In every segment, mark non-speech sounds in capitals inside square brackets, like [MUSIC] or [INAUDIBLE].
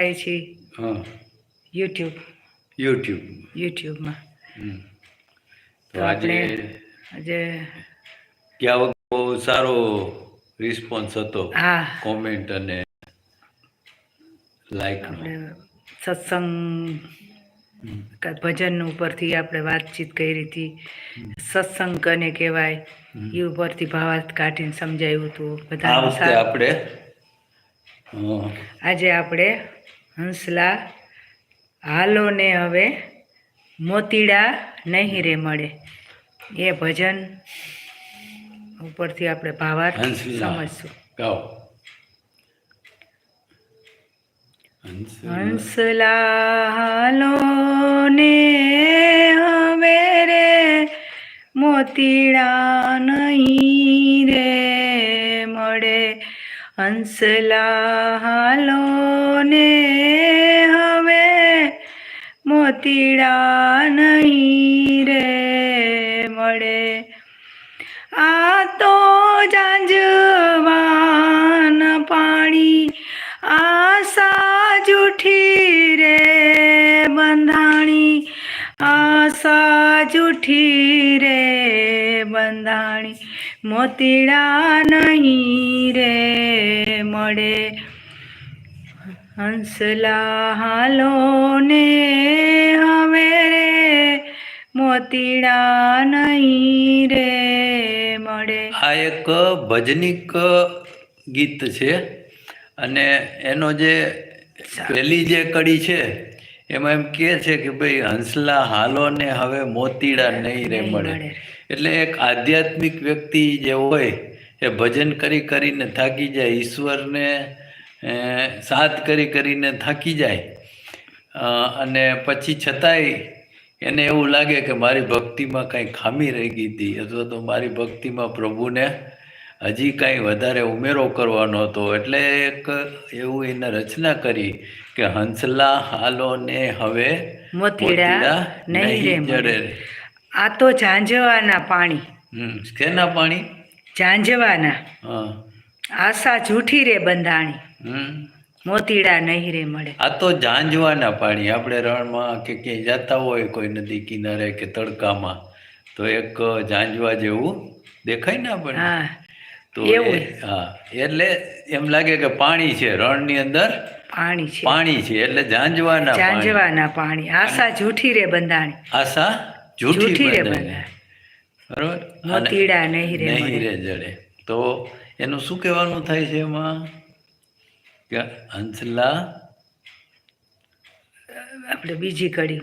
છે હા. YouTube YouTube યુટ્યુબમાં તો આજે આજે ગયા વખતે બહુ સારો રિસ્પોન્સ હતો? હા. કોમેન્ટ અને લાઈક સત્સંગ ભજન ઉપરથી આપણે વાતચીત કરી હતી. સત્સંગ કને કહેવાય એ ઉપરથી ભાવાર્થ કાઢીને સમજાયું હતું. બધા આપણે આજે આપણે હંસલા હાલો ને હવે મોતીડા નહીં રે મળે. એ ભજન ઉપરથી આપણે ભાવાર્થ સમજશું. હંસલા. હાલો ને હવે રે મોતીડા નહીં રે મળે. હંસલા હાલો ને હવે મોતીડા નહીં રે મળે. આ તો જાંજવાન પાણી આશા જૂઠી રે બંધાણી આશા જૂઠી રે બંધાણી, મોતીડા નહીં રે મળે. હંસલા હાલો ને હવે રે મોતીડા નહીં રે મળે આ એક ભજનિક ગીત છે અને એનો જે પહેલી જે કડી છે એમાં એમ કે છે કે ભાઈ હંસલા હાલો ને હવે મોતીડા નહીં રે મળે. એટલે એક આધ્યાત્મિક વ્યક્તિ જે હોય એ ભજન કરી કરીને થાકી જાય ઈશ્વરને સાથ કરી કરીને થાકી જાય. અને પછી છતાંય એને એવું લાગે કે મારી ભક્તિમાં કાંઈ ખામી રહી ગઈ હતી અથવા તો મારી ભક્તિમાં પ્રભુને હજી કાંઈ વધારે ઉમેરો કરવાનો હતો. એટલે એક એવું એને રચના કરી કે હંસલા હાલો ને હવે મોતીડા નહીં. જડે આ તો ઝાંઝવાના પાણી. શેના પાણી? ઝાંઝવાના. આશા જૂઠી રે બંધાણી. મોતીડા નહીં રે મળે. આ તો જાંજવાના પાણી. આપણે રણમાં કે ક્યાંય જતા હોય કોઈ નદી કિનારે કે તડકામાં તો એક જાંજવા જેવું દેખાય ને આપણે તો એ- હા. એટલે એમ લાગે કે પાણી છે રણની અંદર પાણી છે. પાણી છે એટલે જાંજવાના પાણી. પાણી. આશા જૂઠી રે બંધાણી. આશા જૂઠી રે. બંધાણી. બરોબર? મોતીડા નહીં રે નહીં રે જડે. તો એનું શું કહેવાનું થાય છે એમાં? કે હંસલા આપણે બીજી કડી.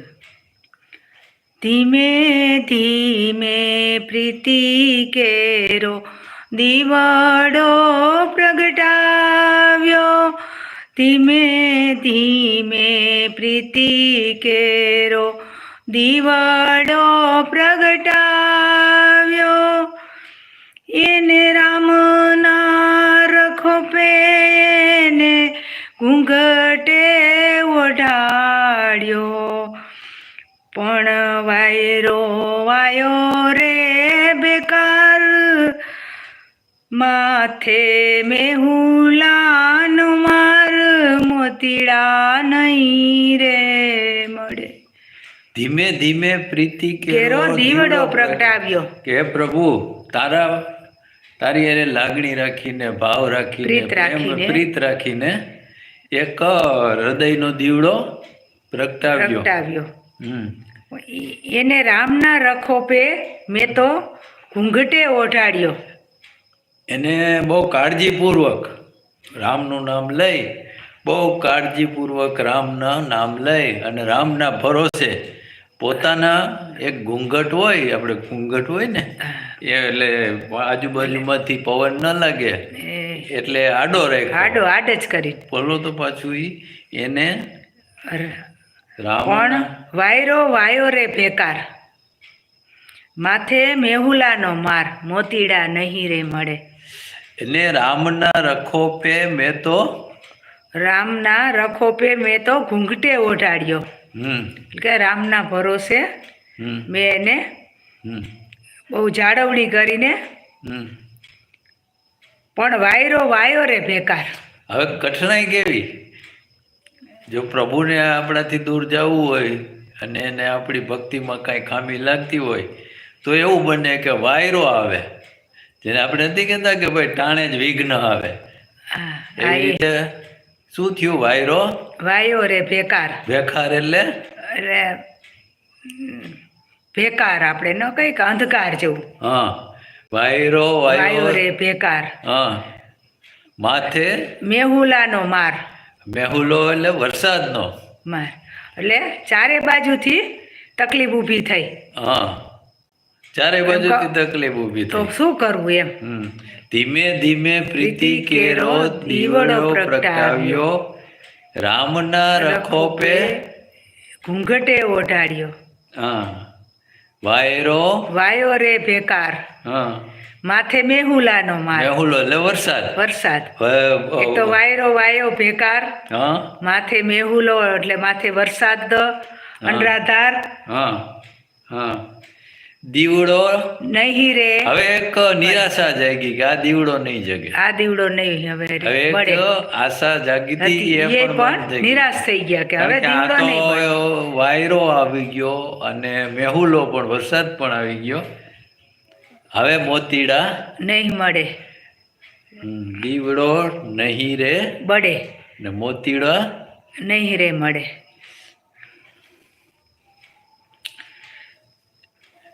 ધીમે ધીમે પ્રીતિ કેરો દીવાડો પ્રગટાવ્યો. ધીમે ધીમે પ્રીતિ કેરો દીવાડો પ્રગટાવ્યો. એને રામના રખો પેને ઘૂંઘટે ઓઢાડ્યો. પણ વાયરો વાયો રે બેકાર. માથે મેહુલાન માર મોતીડા નહીં રે મળે. ધીમે ધીમે પ્રીતિ કેરો દીવડો પ્રગટાવ્યો. કે પ્રભુ તારા તારી એને લાગણી રાખીને ભાવ રાખીને. પ્રીત રાખીને. એક હૃદયનો દીવડો પ્રગટાવ્યો. એને રામના રખોપે મેં તો ઘૂંઘટે ઓઢાડ્યો. એને બહુ કાળજીપૂર્વક રામનું નામ લઈ બહુ કાળજીપૂર્વક રામના નામ લઈ અને રામના ભરોસે પોતાના એક ઘૂંઘટ હોય આપણે ઘૂંઘટ હોય ને એટલે આજુબાજુમાંથી પવન ન લાગે એટલે આડો રાખ આડો આડ જ કરી. બોલો તો પાછું ઈ એને પણ વાયરો વાયો રે ભેકાર માથે મેહુલાનો માર મોતીડા નહીં રે મળે. એને રામના રખોપે મેં તો રામના રખોપે મેં તો ઘૂંઘટે ઓઢાડ્યો. એટલે કે રામના ભરોસે મેં એને બહુ જાળવણી કરીને પણ વાયરો વાયો રે બેકાર. હવે કઠણાઈ કેવી? જો પ્રભુને આપણાથી દૂર જવું હોય અને એને આપણી ભક્તિમાં કાંઈ ખામી લાગતી હોય તો એવું બને કે વાયરો આવે. જેને આપણે નથી કહેતા કે ભાઈ ટાણે જ વિઘ્ન આવે. એવી રીતે શું થયું? વાયરો વાયો રે ભેકાર. બેખાર એટલે? એટલે ભેકાર આપણે ન કઈ અંધકાર જેવું. હા. વાયરો વાયો. રે ભેકાર. હા. માથે? મેહુલાનો માર. મેહુલો એટલે વરસાદનો. માર. એટલે ચારે બાજુથી તકલીફ ઊભી થઈ. હા. ચારે બાજુથી તકલીફ ઊભી તો શું કરવું એમ? હમ. ધીમે ધીમે પ્રીતિ કેરો દીવડો પ્રગટાવ્યો. રામના રખોપે ઘૂંઘટે ઓઢાડ્યો. હા. વાયરો? વાયો રે બેકાર હા. માથે મેહુલાનો માર. મેહુલો એટલે વરસાદ? વરસાદ. એક તો વાયરો વાયો બેકાર હા. માથે મેહુલો એટલે માથે વરસાદ અંડરાધાર. હા. હા. દીવડો? નહીં રે. હવે એક નિરાશા જાગી કે આ દીવડો નહીં જગે. આ દીવડો નહીં હવે હવે એક આશા જાગી હતી. એ પણ. નિરાશ થઈ ગયા કે હવે દીવડો નહીં. વાયરો આવી ગયો અને મેહુલો પણ વરસાદ પણ આવી ગયો. હવે મોતીડા નહીં મળે. દીવડો નહીં રે બડે ને મોતીડા નહીં રે મળે.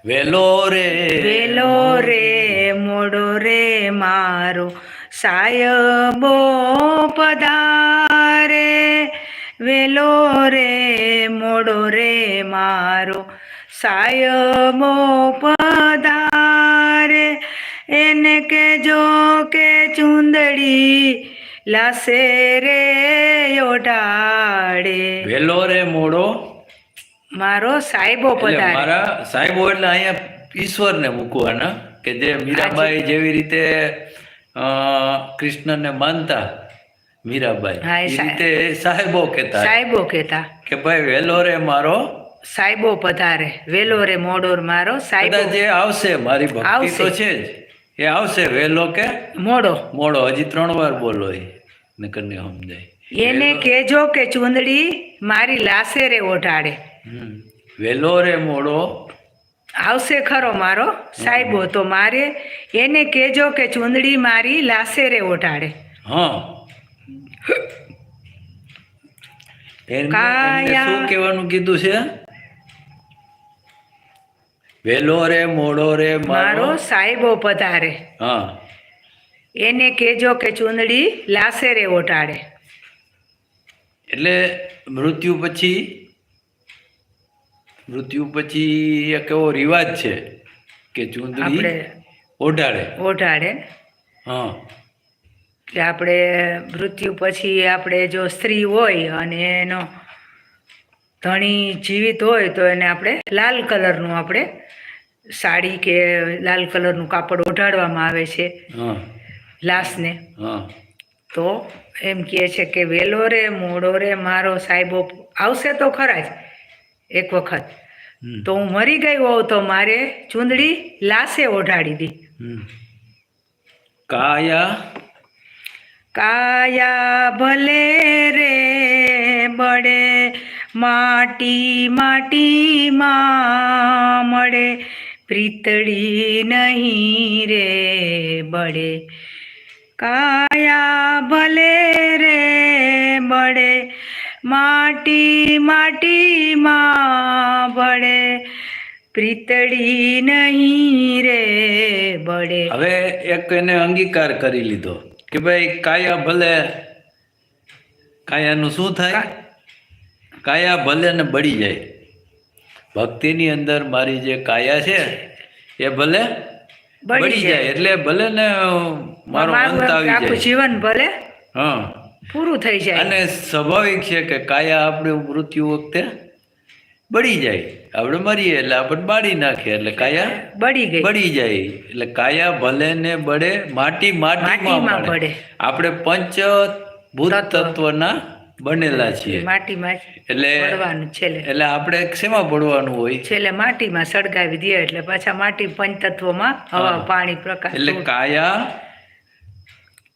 વેલો રે. વેલો રે મોડો રે મારો સાયબો પધારે. વેલો રે મોડો રે મારો સાયબો પધારે. એને કેજો કે ચુંદડી લાસે રે ઓઢાડે. વેલો રે મોડો. મારો સાહેબો પધારે. મારા સાહેબો એટલે અહીંયા ઈશ્વરને મૂકવાના કે જે મીરાબાઈ જેવી રીતે કૃષ્ણને માનતા મીરાબાઈ. એ રીતે સાહેબો કહેતા. સાહેબો કહેતા. કે ભાઈ વેલો રે મારો. સાહેબો પધારે. વેલો રે મોડોર મારો. સાહેબો જે આવશે મારી ભક્તિ તો છે જ. એ આવશે વેલો કે મોડો. મોડો. હજી ત્રણ વાર બોલો એ. નકર ને સમજાય. એને કેજો કે ચુંદડી મારી લાસે રે ઓઢાડે. વેલો રે મોડો. આવશે ખરો મારો સાહેબો તો મારે એને કેજો કે ચુંદડી મારી લાસે રે ઓઢાડે. હા. શું કહેવાનું કીધું છે? વેલો રે મોડો રે મારો. મારો સાહેબો પધારે. હા. એને કેજો કે ચુંદડી લાસે રે ઓટાડે એટલે મૃત્યુ પછી મૃત્યુ પછી એક એવો રિવાજ છે કે ચૂંદડી ઓઢાડે ઓઢાડે હા. કે આપણે મૃત્યુ પછી આપણે જો સ્ત્રી હોય અને એનો ધણી જીવિત હોય તો એને આપણે લાલ કલરનું આપણે સાડી કે લાલ કલરનું કાપડ ઓઢાડવામાં આવે છે લાશને. તો એમ કહે છે કે વેલો રે મોડો રે મારો સાહેબો આવશે તો ખરા જ. એક વખત. તો હું મરી ગઈ હોઉં તો મારે ચૂંદડી લાશે ઓઢાડી દી. કાયા? કાયા ભલે રે બડે માટી માટીમાં મળે પ્રીતળી નહીં રે બડે કાયા ભલે રે બળે માટી માટીમાં ભળે પ્રીતળી નહીં રે બળે. હવે એક એને અંગીકાર કરી લીધો કે ભાઈ કાયા ભલે કાયાનું શું થાય? કાયા ભલે ને બળી જાય. ભક્તિની અંદર મારી જે કાયા છે એ ભલે બળી જાય. એટલે ભલે ને મારો મારું અંત આવી જાય. જીવન ભલે. હા. પૂરું થઈ જાય. અને સ્વાભાવિક છે કે કાયા આપણે મૃત્યુ વખતે બળી જાય. આપણે મરીએ એટલે આપણે બાળી નાખે એટલે કાયા બળી ગઈ. બળી જાય. એટલે કાયા ભલે ને બળે માટી માટીમાં બળે. આપણે પંચ ભૂત તત્વ. તત્વના બનેલા છીએ. માટીમાં માટી એટલે પડવાનું છેલ્લે. એટલે આપણે શેમાં પડવાનું હોય? છેલ્લે માટીમાં સળગાવી દે એટલે પાછા માટી પંચ તત્વમાં હવા પાણી પ્રકાશ એટલે કાયા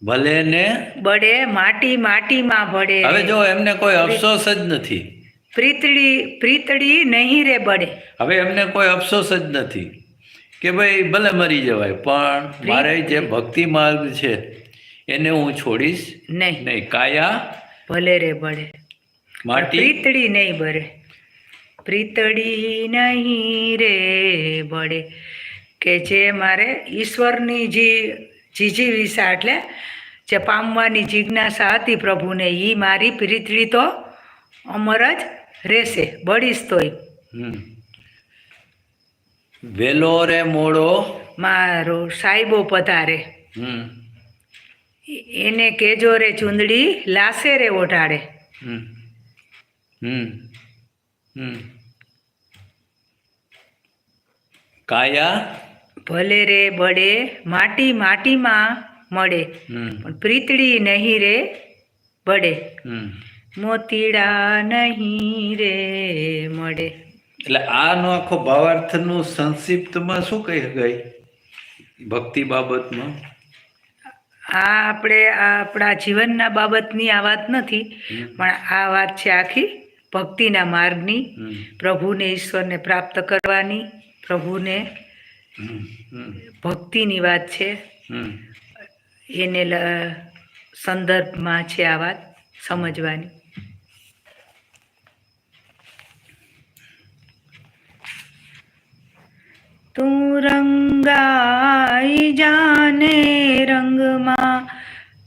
ભલે ને? બળે માટી માટીમાં ભળે. હવે જો એમને કોઈ અફસોસ જ નથી. પ્રીતડી પ્રીતડી નહીં રે બળે. હવે એમને કોઈ અફસોસ જ નથી કે ભાઈ ભલે મરી જવાય પણ મારે જે ભક્તિ માર્ગ છે એને હું છોડીશ નહીં. નહીં. કાયા? ભલે રે બળે. માટી? પ્રીતડી નહીં બળે. પ્રીતડી નહીં રે બળે. કે જે મારે ઈશ્વરની જે જીજીવિષા એટલે જે પામવાની જિજ્ઞાસા હતી પ્રભુને એ મારી પ્રીતડી તો અમર જ રહેશે બળીશ તોય. હમ. વેલો રે મોડો. મારો સાહેબો પધારે. એને કેજો રે ચૂંદડી લાસે રે ઓઢાડે. કાયા? ભલે રે બળે માટી માટીમાં મળે પણ પ્રીતળી નહીં રે બળે. મોતીડા નહીં રે મળે. એટલે આનો આખો ભાવાર્થનું સંક્ષિપ્તમાં શું કહી શકાય? ભક્તિ બાબતમાં? આ આપણે આ આપણા જીવનના બાબતની આ વાત નથી પણ આ વાત છે આખી ભક્તિના માર્ગની. પ્રભુને ઈશ્વરને પ્રાપ્ત કરવાની પ્રભુને ભક્તિની વાત છે. એને સંદર્ભમાં છે આ વાત સમજવાની. તું રંગાઈ જાને રંગમાં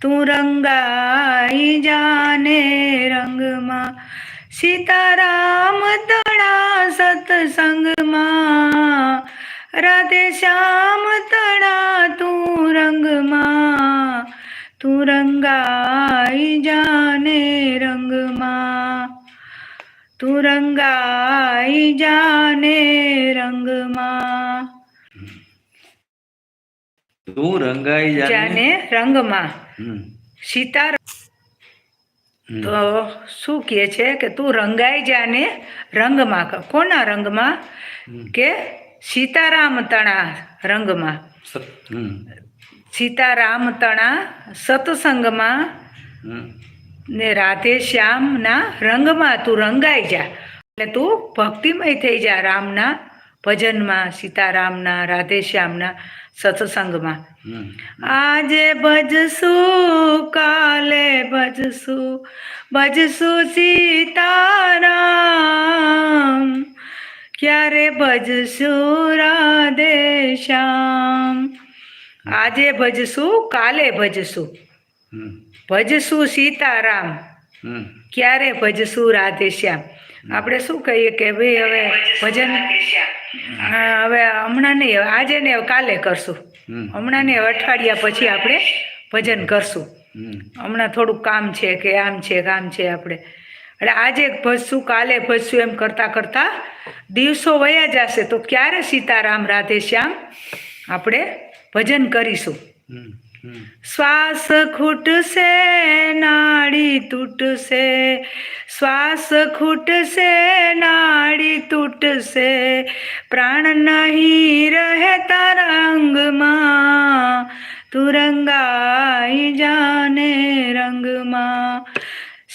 તું રંગાઈ જાને રંગમાં સીતારામ તળા સત્સંગમાં રાધે શ્યામ તણા તું રંગમાં તું રંગાઈ જાને રંગમાં. તું રંગાઈ જાને રંગમાં. તું રંગાઈ જાને રંગમાં. સીતા તો શું કહે છે કે તું રંગાઈ જાને રંગમાં? કોના રંગમાં. કે સીતારામ તણા રંગમાં. સીતારામ તણા સત્સંગમાં ને રાધે શ્યામના રંગમાં તું રંગાઈ જા. એટલે તું ભક્તિમય થઈ જા રામના ભજનમાં સીતારામના રાધે શ્યામના સત્સંગમાં. આજે ભજશું કાલે ભજશું ભજશું સીતારામ. ક્યારે ભજશું રાધે શ્યામ? આજે ભજશું કાલે ભજશું. ભજશું સીતારામ. ક્યારે ભજશું રાધે શ્યામ? આપણે શું કહીએ કે ભાઈ હવે ભજન હવે હમણાં નહીં આજે ને કાલે કરશું. હમણાં ને અઠવાડિયા પછી આપણે ભજન કરશું. હમણાં થોડુંક કામ છે કે આમ છે કામ છે આપણે. એટલે આજે ભજશું કાલે ભજશું એમ કરતાં કરતાં દિવસો વયા જશે. તો ક્યારે સીતારામ રાધે શ્યામ આપણે ભજન કરીશું? શ્વાસ ખૂટશે નાડી તૂટશે. શ્વાસ ખૂટશે નાડી તૂટશે. પ્રાણ નહીં રહે તારા અંગમાં તું જાને રંગમાં.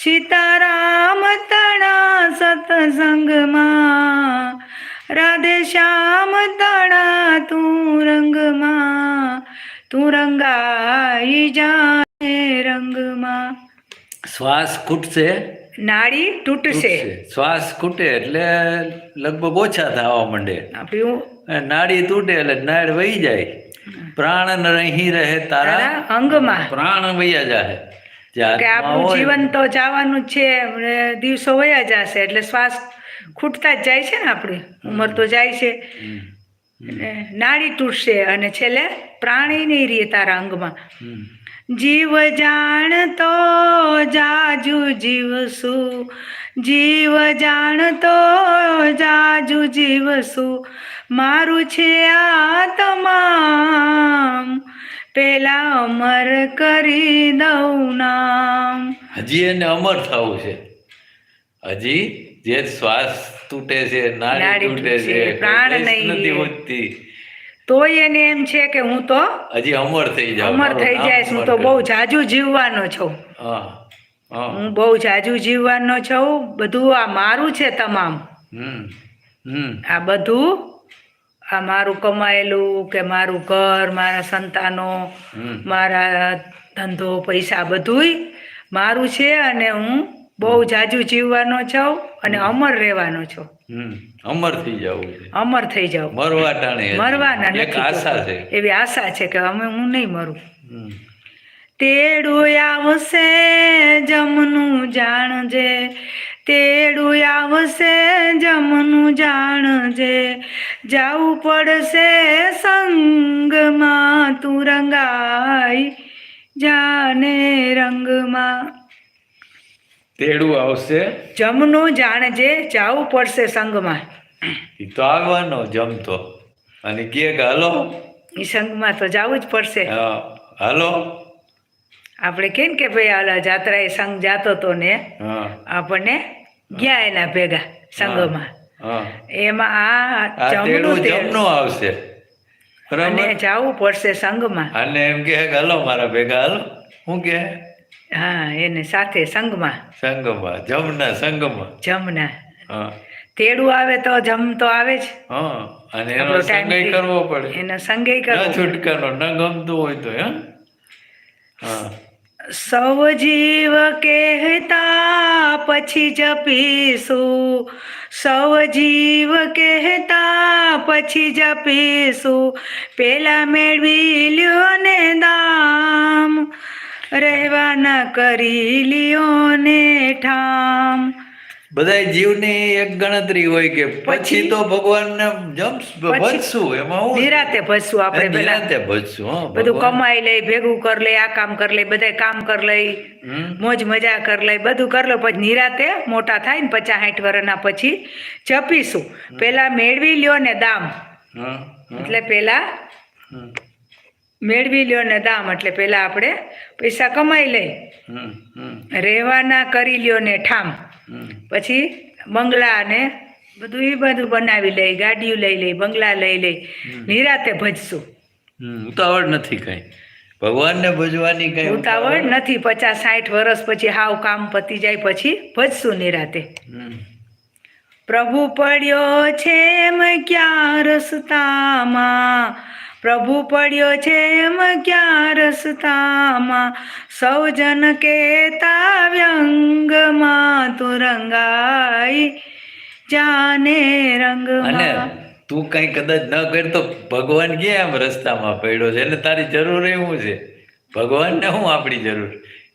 સીતારામ તણા સતસંગમાં રાધે શ્યામ તણા તું રંગમાં તું રંગાઈ જાને રંગમાં. શ્વાસ ખૂટશે? નાડી તૂટશે. શ્વાસ ખૂટે એટલે લગભગ ઓછા થવા માંડે. આપણું નાડી તૂટે એટલે નાડ વહી જાય. પ્રાણ રહી રહે તારા અંગમાં. પ્રાણ વૈયા જાય કે આપણું જીવન તો જવાનું છે અને દિવસો વયા જશે એટલે શ્વાસ ખૂટતા જ જાય છે ને આપણી. ઉંમર તો જાય છે. નાડી તૂટશે અને છેલ્લે પ્રાણી નહીં રહે તારા અંગમાં. જીવ જાણતો જાજુ જીવશું. જીવ જાણતો જાજુ જીવશું. મારું છે આ તમામ પેલા અમર કરી દઉં નામ. હજી એને અમર થવું છે. હજી જે શ્વાસ તૂટે છે નાડી તૂટે છે પ્રાણ નહીં. વધતી તોય એને એમ છે કે હું તો હજી અમર થઈ જાય અમર થઈ જાય હું તો બહુ જાજુ જીવવાનો છું. હા બહુ જાજુ જીવવાનો છું બધું આ મારું છે તમામ. હમ હમ. આ બધું આ મારું કમાયેલું કે મારું ઘર મારા સંતાનો મારા ધંધો પૈસા બધુંય મારું છે અને હું બહુ જાજુ જીવવાનો છું અને અમર રહેવાનો છું. અમર થઈ જવું અમર થઈ જાવ મરવા ટાણે મરવાના એક આશા છે. એવી આશા છે કે અમે હું નહીં મરું. તેડું આવશે જમનું જાણજે તેડું આવશે જમનું જાણજે. જાવું પડશે સંગમાં તું રંગાઈ જાને રંગમાં. તેડું આવશે. જમનું જાણજે જાવું પડશે સંગમાં. એ તો આવવાનો જમતો. અને કે હાલો. એ સંગમાં તો જવું જ પડશે. હાલો. આપણે કેમ કે ભાઈ હાલા એ સંઘ જાતો તો ને આપણને ગયા એના ભેગા સંઘમાં. એમાં આ આ જમનું જમનું આવશે. અને જવું પડશે સંઘમાં. અને એમ કે હલો મારા ભેગા હલો. હું કે હા એને સાથે સંઘમાં. સંઘમાં જમના સંઘમાં. જમના. હા. તેડું આવે તો જમ તો આવે જ. અને એનો સંગય કરવો પડે. એનો સંગય ન કરવો છૂટકાનો ન ગમતું હોય તો હે? હા. સૌ જીવ કહેતા પછી જપીશું. સૌ જીવ કહેતા પછી જપીશું. પેલા મેળવી લ્યો ને દામ. રહેવાના કરી લ્યો ને ઠામ. બધાય જીવની એક ગણતરી હોય કે પછી? તો ભગવાનને જમ્સ ભજશું એમાં હું નિરાતે ભજશું આપણે નિરાતે ભજશું બધું કમાઈ લઈ ભેગું કર લઈ આ કામ કરી લઈ બધા કામ કર લઈ. મોજ મજા કરી લઈ બધું કર લો. પછી નિરાતે મોટા થાય ને પચાસ સાઠ વર્ષના પછી જપીશું. પેલા મેળવી લ્યો ને દામ. એટલે પેલા મેળવી લ્યો ને દામ એટલે પેલા આપણે પૈસા કમાઈ લઈ. રહેવાના કરી લ્યો ને ઠામ. પછી બંગલા ને બધું એ બધું બનાવી લઈ ગાડીઓ લઈ લઈ બંગલા લઈ લઈ. નિરાતે ભજશું. ઉતાવળ નથી કઈ. ભગવાનને ભજવાની કઈ ઉતાવળ નથી પચાસ સાઠ વર્ષ પછી હાવ કામ પતી જાય પછી ભજશું નિરાતે. પ્રભુ પડ્યો છે મેં ક્યાં રસ્તામાં? પ્રભુ પડ્યો છે એમ ક્યાં રસ્તામાં? સૌ જન કેતા વ્યંગમાં તું રંગાઈ જાને અને રંગમાં તું કઈ કદાચ ન કરતો ભગવાન ક્યાં એમ રસ્તામાં પડ્યો છે? એટલે તારી જરૂર એવું છે. ભગવાનને હું આપણી જરૂર?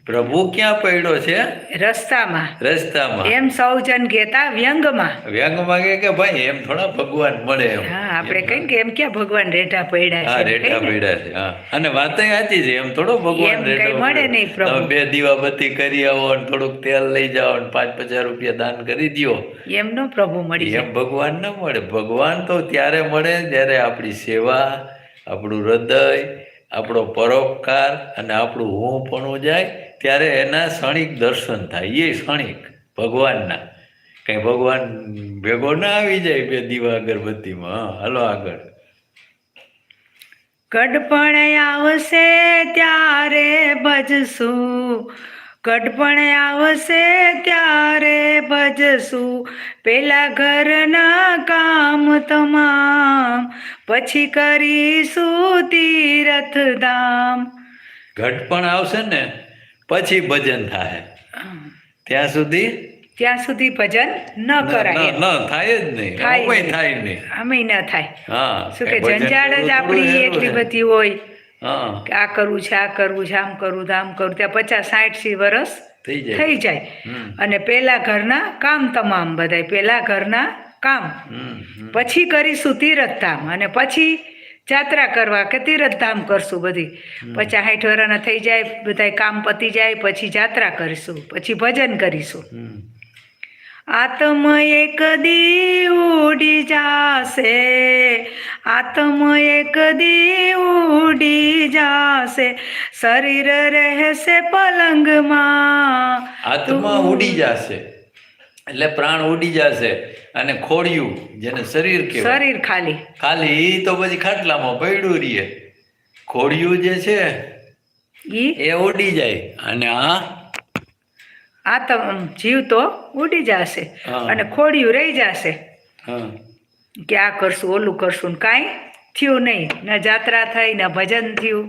પ્રભુ ક્યાં પડ્યો છે? રસ્તામાં. રસ્તામાં. એમ સૌ જન કહેતા વ્યંગમાં. વ્યંગમાં કે કે ભાઈ એમ થોડા ભગવાન મળે એમ. હા આપણે કઈ કે એમ ક્યાં ભગવાન રેઠા પડ્યા હા છે રેઠા પડ્યા છે હા. અને વાત સાચી છે એમ થોડો ભગવાન રેઠો મળે નહીં પ્રભુ. બે દીવાબત્તી કરી આવો અને થોડુંક તેલ લઈ જાઓ અને પાંચ પચાસ રૂપિયા દાન કરી દો એમ નો પ્રભુ મળી એમ ભગવાન ન મળે. ભગવાન તો ત્યારે મળે જ્યારે આપણી સેવા આપણું હૃદય આપણો પરોપકાર અને આપણું હું પણ જાય ત્યારે એના ક્ષણિક દર્શન થાય એ ક્ષણિક ભગવાનના. કંઈ ભગવાન ભેગો ના આવી જાય બે દીવા અગરબત્તીમાં હાલો આગળ. ગડપણ આવશે ત્યારે ભજશું. ગડપણ આવશે ત્યારે ભજશું. પેલા ઘરના કામ તમામ. પછી કરીશું તીરથ ધામ ઘટપણ આવશે ને? પછી ભજન થાય. ત્યાં સુધી? ત્યાં સુધી ભજન ન કરાય. ન થાય જ નહીં. થાય થાય નહીં. અમે ન થાય. હા શું કે જંજાળ જ આપણી એટલી બધી હોય. કે આ કરવું છે આ કરવું છે આમ કરવું આમ કરવું ત્યાં પચાસ સાઠ સી વર્ષ થઈ જાય. અને પેલા ઘરના કામ તમામ બધાય. પેલા ઘરના કામ. પછી કરીશું તીરથધામ. અને પછી જાત્રા કરવા કે તીરથધામ કરશું બધી. પછી હાઠ વર્ષના થઈ જાય બધાય કામ પતી જાય પછી જાત્રા કરીશું પછી ભજન કરીશું. આત્મ એક દી ઉડી જાશે આત્મ એક દી ઉડી જાશે શરીર રહેશે પલંગમાં. આત્મા ઉડી જશે. એટલે પ્રાણ ઉડી જશે અને ખોડિયું જેને શરીર કે શરીર ખાલી. ખાલી એ તો પછી ખાટલામાં પડ્યું રહીએ. ખોડિયું જે છે એ ઉડી જાય અને આ આ તો જીવ તો ઉડી જશે અને ખોડિયું રહી જશે. કે આ કરશું ઓલું કરશું કાંઈ થયું નહીં. ન જાત્રા થઈ ન ભજન થયું.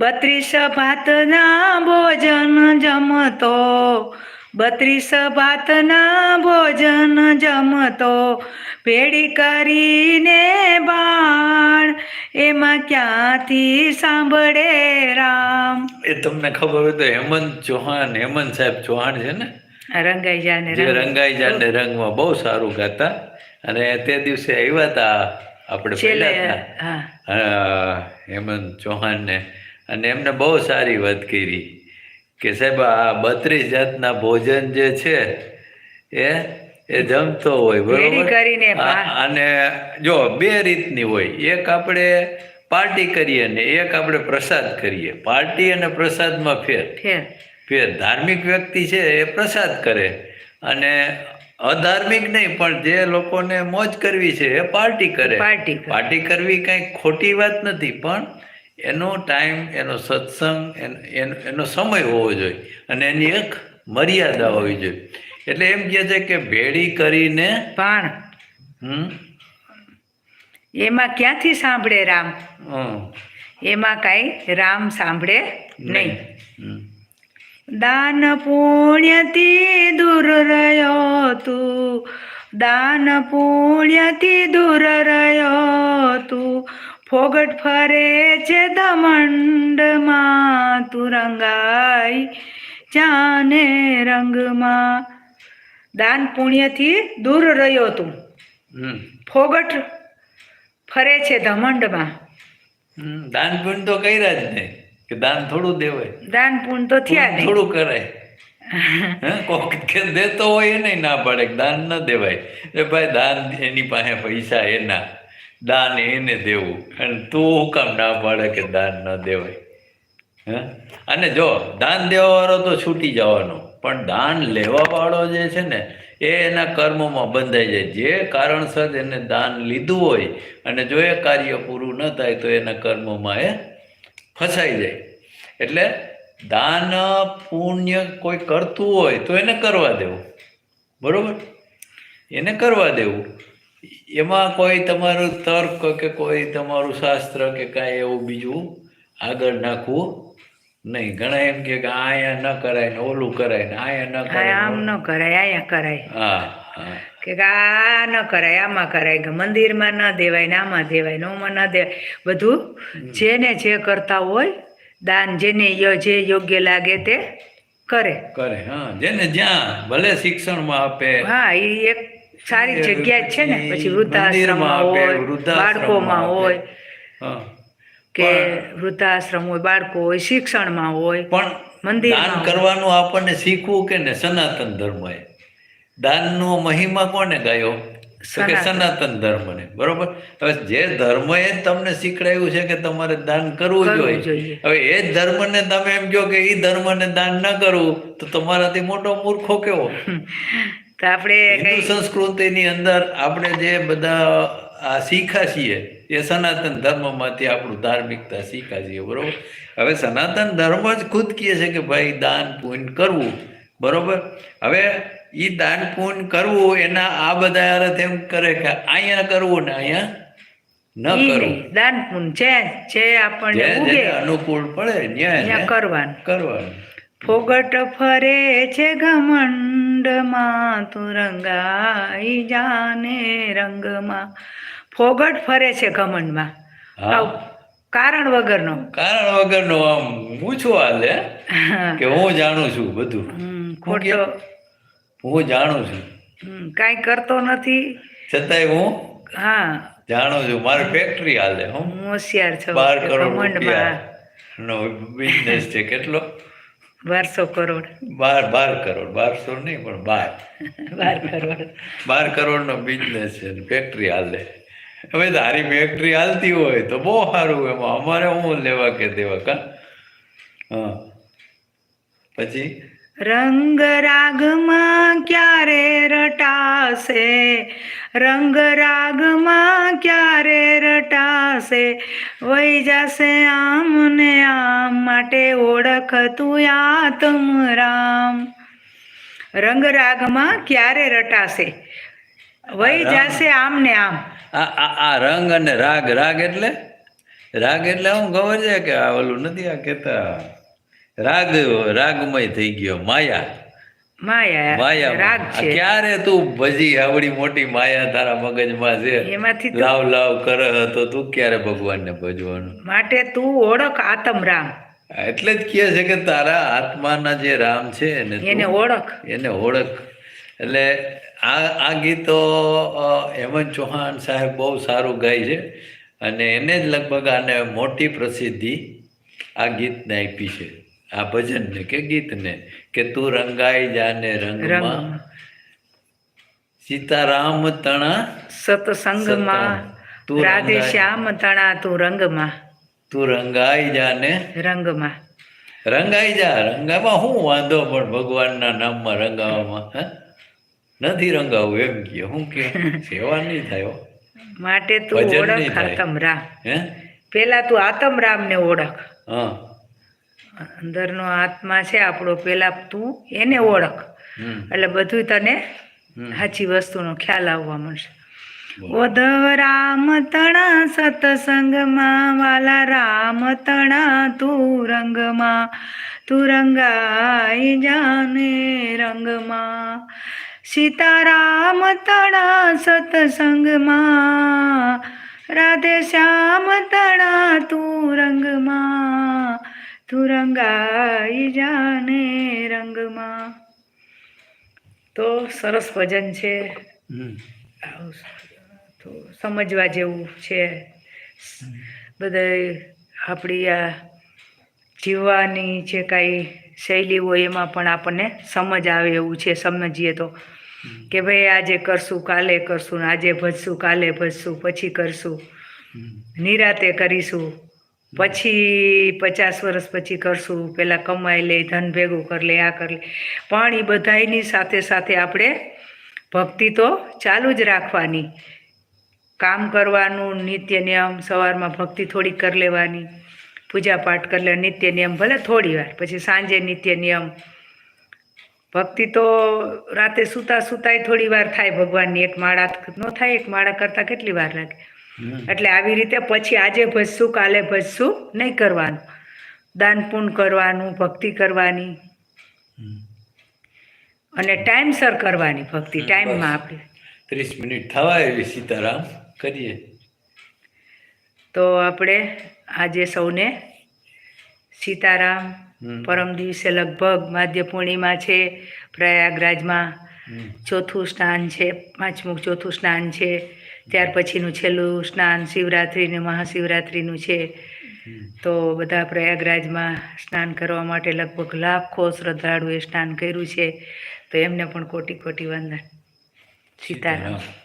બત્રીસ ભાતના ભોજન જમતો બત્રીસ ભાતના ભોજન જમતો ભેડી કરીને બાણ એમાં ક્યાંથી સાંભળે રામ? એ તમને ખબર હોય તો હેમંત ચૌહાણ હેમંત સાહેબ ચૌહાણ છે ને? રંગાઈ જાય ને જે રંગ. રંગાઈ જાને રંગમાં બહુ સારું ગાતા. અને તે દિવસે આવ્યા હતા આપણે પહેલા હેમંત ચૌહાણને. અને એમને બહુ સારી વાત કરી. કે સાહેબ આ બત્રીસ જાતના ભોજન જે છે એ એ જમતો હોય બરોબર? અને જો બે રીતની હોય એક આપણે પાર્ટી કરીએ ને એક આપણે પ્રસાદ કરીએ. પાર્ટી અને પ્રસાદમાં ફેર. ફેર. ફેર. ધાર્મિક વ્યક્તિ છે એ પ્રસાદ કરે. અને અધાર્મિક નહીં પણ જે લોકોને મોજ કરવી છે એ પાર્ટી કરે. પાર્ટી પાર્ટી કરવી કઈ ખોટી વાત નથી પણ એનો ટાઈમ એનો સત્સંગ એન- એન- સમય હોવો જોઈએ અને એની એક મર્યાદા હોવી જોઈએ. એટલે એમ કહે છે કે ભેળી કરીને પણ હમ? એમાં ક્યાંથી સાંભળે રામ? એમાં કાંઈ રામ સાંભળે નહીં. દાન પુણ્યથી દૂર રહ્યો તું. દાન પુણ્યથી દૂર રહ્યો તું. ફોગટ ફરે છે દમંડમાં તું રંગાઈ જાને રંગમાં. દાન પુણ્યથી દૂર રહ્યો તું. ફોગટ ફરે છે ધમંડમાં હમ. દાન પુણ્ય તો કર્યા જ નહીં કે દાન થોડું દેવાય. દાન પુણ્ય તો થયા થોડું કરાય. [LAUGHS] હે કોક કે દેતો હોય એને ના પાડે દાન ન દેવાય. એ ભાઈ દાન એની પાસે પૈસા એના. દાન એને દેવું. અને તું કામ ના પાડે કે દાન ન દેવાય. હે? અને જો દાન દેવાવાળો તો છૂટી જવાનો. પણ દાન લેવાવાળો જે છે ને, એ એના કર્મોમાં બંધાઈ જાય. જે કારણસર એને દાન લીધું હોય અને જો એ કાર્ય પૂરું ન થાય તો એના કર્મોમાં એ ફસાઈ જાય. એટલે દાન પુણ્ય કોઈ કરતું હોય તો એને કરવા દેવું. બરાબર? એને કરવા દેવું. એમાં કોઈ તમારું તર્ક કે કોઈ તમારું શાસ્ત્ર કે કાંઈ એવું બીજું આગળ નાખવું નહીં. ઘણા એમ કે આયા ન કરાય ને ઓલું કરાય ને અહીંયા ન કરાય આમ ન કરાય અહીંયા કરાય. હા કે આ ન કરાય આમાં કરાય. કે મંદિરમાં ન દેવાય ને આમાં દેવાય ને ઓમાં ન દેવાય. બધું જેને જે કરતા હોય દાન જેને જે યોગ્ય લાગે તે કરે. કરે હા. જેને જ્યાં ભલે શિક્ષણમાં આપે. હા એ એક સારી જગ્યા છે ને? પછી વૃદ્ધાશ્રમમાં હોય બાળકોમાં હોય કે વૃદ્ધાશ્રમ હોય બાળકો હોય શિક્ષણમાં હોય પણ મંદિર દાન કરવાનું આપણને શીખવું કે ને સનાતન ધર્મએ? દાનનો મહિમા કોને ગાયો? કે સનાતન. ધર્મ ધર્મને. બરોબર? હવે જે ધર્મએ એ તમને શીખડાયું છે કે તમારે દાન કરવું જોઈએ. જોઈએ. હવે એ જ ધર્મને તમે એમ કહો કે એ ધર્મને દાન ન કરવું તો તમારાથી મોટો મૂર્ખો કેવો? [LAUGHS] તો આપણે હિન્દુ સંસ્કૃતિની અંદર આપણે જે બધા આ શીખા છીએ એ સનાતન ધર્મમાંથી આપણું ધાર્મિકતા શીખા છીએ બરોબર? હવે સનાતન ધર્મ જ ખુદ કહે છે કે ભાઈ દાન પુણ્ય કરવું બરોબર? હવે એ દાન પુણ્ય કરવું એના આ બધા અર્થ એમ કરે કે અહીંયા કરવું ને અહીંયા ન કરવું. દાન પુણ્ય છે જે આપણને અનુકૂળ પડે ન્યાય કરવાનું. કરવાનું. ફોગટ ફરે છે ઘમંડમાં તું રંગાઈ જાને રંગમાં. ફોગટ ફરે છે ઘમંડમાં. કારણ વગરનો. કારણ વગરનો આમ પૂછો હાલે કે હું જાણું છું બધું. ખોટો. હું જાણું છું. કાંઈ કરતો નથી. છતાંય હું હા. જાણું છું. મારી ફેક્ટરી હાલે હું. હોશિયાર છું બાર કરોડ ઘમંડમાં. રૂપિયાનો બિઝનેસ છે. કેટલો? બારસો કરોડ. બાર બાર કરોડ. બારસો નહીં પણ બાર. [LAUGHS] બાર કરોડ. બાર કરોડનો બિઝનેસ છે ફેક્ટરી હાલે. હવે તારી ફેક્ટરી હાલતી હોય તો બહુ સારું એમાં. અમારે હું લેવા કે દેવા કા? હા. પછી? રંગ રાગમાં ક્યારે રટાશે? રંગ રાગમાં ક્યારે રટાશે વહી જશે આમ ને આમ માટે ઓળખતું આતમ રામ. રંગ રાગમાં ક્યારે રટાશે? વહી જશે આમ. ને આમ આ રંગ અને રાગ રાગ એટલે? રાગ એટલે હું ખબર છે કે આ ઓલું નથી આ કહેતા. રાગ રાગમય થઈ ગયો માયા. માયા રાગ છે. ક્યારે તું ભજી આવડી મોટી માયા તારા મગજમાં છે? એમાંથી લાવ લાવ કરે તો તું ક્યારે ભગવાનને ભજવાનું? માટે તું ઓળખ આત્મ રામ. એટલે જ કહે છે કે તારા આત્માના જે રામ છે ને એને ઓળખ. એને ઓળખ. એટલે આ આ ગીતો હેમંત ચૌહાણ સાહેબ બહુ સારું ગાય છે અને એને જ લગભગ આને મોટી પ્રસિદ્ધિ આ ગીતને આપી છે. આ ભજનને કે ગીતને કે તું રંગાઈ જાને રંગમાં. સીતારામ તણા સતસંગમાં. તું રાધે શ્યામ તણા તું રંગમાં. તું રંગાઈ જાને રંગમાં. રંગાઈ જા. રંગામાં હું વાંધો પણ ભગવાનના નામમાં રંગાવામાં નથી રંગાવું એમ કે હું કે સેવા નહીં થયો માટે તું ભજન ઓળખ થાય. રામ હે? પેલા તું આતમરામ ને ઓળખ. હા. અંદરનો આત્મા છે આપણો પેલા તું એને ઓળખ. એટલે બધું તને સાચી વસ્તુનો ખ્યાલ આવવા મળશે. ઓધવ રામ તણા સતસંગમાં વાલા રામ તણા તું રંગમાં તું રંગાઈ જાને રંગમાં. સીતારામ તણા સતસંગમાં રાધે શ્યામ તણા તું તું રંગાઈ જાને રંગમાં. તો સરસ ભજન છે. આવું તો સમજવા જેવું છે. બધા આપણી આ જીવવાની જે કાંઈ શૈલી હોય એમાં પણ આપણને સમજ આવે એવું છે સમજીએ તો. કે ભાઈ આજે કરશું કાલે કરશું આજે ભજશું કાલે ભજશું પછી કરશું. નિરાતે કરીશું. પછી પચાસ વર્ષ પછી કરશું પહેલાં કમાઈ લે, ધન ભેગું કરી લે, આ કરી લે. પણ એ બધાયની સાથે સાથે આપણે ભક્તિ તો ચાલુ જ રાખવાની. કામ કરવાનું, નિત્ય નિયમ, સવારમાં ભક્તિ થોડી કરી લેવાની. પૂજા પાઠ કરી લે, નિત્ય નિયમ, ભલે થોડી વાર, પછી સાંજે નિત્ય નિયમ. ભક્તિ તો રાતે સૂતા સૂતાય થોડી વાર થાય ભગવાનની, એક માળા ન થાય, એક માળા કરતાં કેટલી વાર લાગે. એટલે આવી રીતે પછી આજે ભજશું કાલે ભજશું નહીં કરવાનું. દાન પૂર્ણ કરવાનું ભક્તિ કરવાની. અને ટાઈમસર કરવાની ભક્તિ ટાઈમમાં આપણે. ત્રીસ મિનિટ થવા એવી સીતારામ. કરીએ. તો આપણે આજે સૌને સીતારામ પરમ દિવસે લગભગ માધ્ય પૂર્ણિમા છે પ્રયાગરાજમાં ચોથું સ્નાન છે પાંચમું ચોથું સ્નાન છે. ત્યાર પછીનું છેલ્લું સ્નાન શિવરાત્રિને, મહાશિવરાત્રિનું છે. તો બધા પ્રયાગરાજમાં સ્નાન કરવા માટે લગભગ લાખો શ્રદ્ધાળુએ સ્નાન કર્યું છે. તો એમને પણ કોટી કોટી વંદન. સીતારામ.